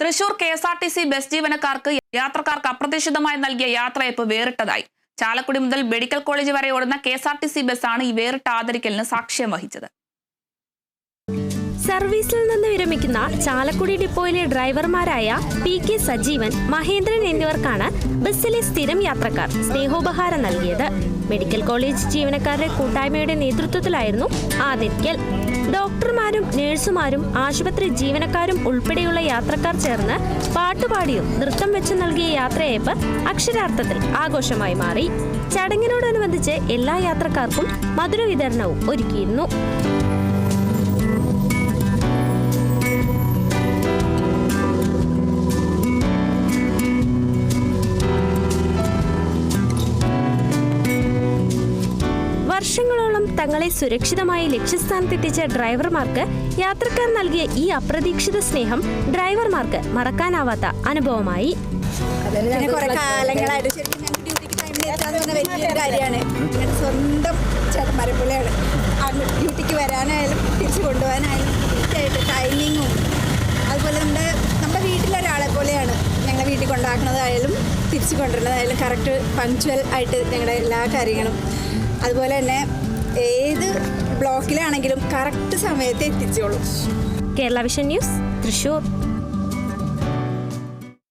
Thrissur K S R T C bus ജീവനക്കാർക്ക് യാത്രക്കാർക്ക് അപ്രതീക്ഷിതമായി നൽകിയ യാത്രയപ്പ് വേറിട്ടതായി. ചാലക്കുടി മുതൽ മെഡിക്കൽ കോളേജ് വരെ ഓടുന്ന K S R T C ബസ്സാണ് ഈ വേറിട്ട ആദരിക്കലിന് സാക്ഷ്യം വഹിച്ചത്. സർവീസിൽ നിന്ന് വിരമിക്കുന്ന ചാലക്കുടി ഡിപ്പോയിലെ ഡ്രൈവർമാരായ പി കെ സജീവൻ മഹേന്ദ്രൻ എന്നിവർക്കാണ് ബസ്സിലെ സ്ഥിരം യാത്രക്കാർ സ്നേഹോപഹാരം നൽകിയത്. മെഡിക്കൽ കോളേജ് ജീവനക്കാരുടെ കൂട്ടായ്മയുടെ നേതൃത്വത്തിലായിരുന്നു ആദിത്യൽ ഡോക്ടർമാരും നഴ്സുമാരും ആശുപത്രി ജീവനക്കാരും ഉൾപ്പെടെയുള്ള യാത്രക്കാർ ചേർന്ന് പാട്ടുപാടിയും നൃത്തം വെച്ചു നൽകിയ യാത്രയയപ്പ് അക്ഷരാർത്ഥത്തിൽ ആഘോഷമായി മാറി. ചടങ്ങിനോടനുബന്ധിച്ച് എല്ലാ യാത്രക്കാർക്കും മധുര വിതരണവും ഒരുക്കിയിരുന്നു. വർഷങ്ങളോളം തങ്ങളെ സുരക്ഷിതമായി ലക്ഷ്യസ്ഥാനത്തെത്തിച്ച ഡ്രൈവർമാർക്ക് യാത്രക്കാർ നൽകിയ ഈ അപ്രതീക്ഷിത സ്നേഹം ഡ്രൈവർമാർക്ക് മറക്കാനാവാത്ത അനുഭവമായി. സ്വന്തം അങ്ങ് ഡ്യൂട്ടിക്ക് വരാനായാലും തിരിച്ചു കൊണ്ടുപോകാനായാലും കൃത്യമായിട്ട് ടൈമിങ്ങും അതുപോലെ നമ്മുടെ നമ്മുടെ വീട്ടിലൊരാളെ പോലെയാണ് ഞങ്ങളെ വീട്ടിൽ കൊണ്ടാക്കുന്നതായാലും തിരിച്ചു കൊണ്ടുവരുന്നതായാലും കറക്റ്റ് പങ്ക്ച്വൽ ആയിട്ട് ഞങ്ങളുടെ എല്ലാ കാര്യങ്ങളും അതുപോലെ തന്നെ ഏത് ബ്ലോക്കിലാണെങ്കിലും കറക്റ്റ് സമയത്ത് എത്തിച്ചോളും. Kerala vision news Thrissur.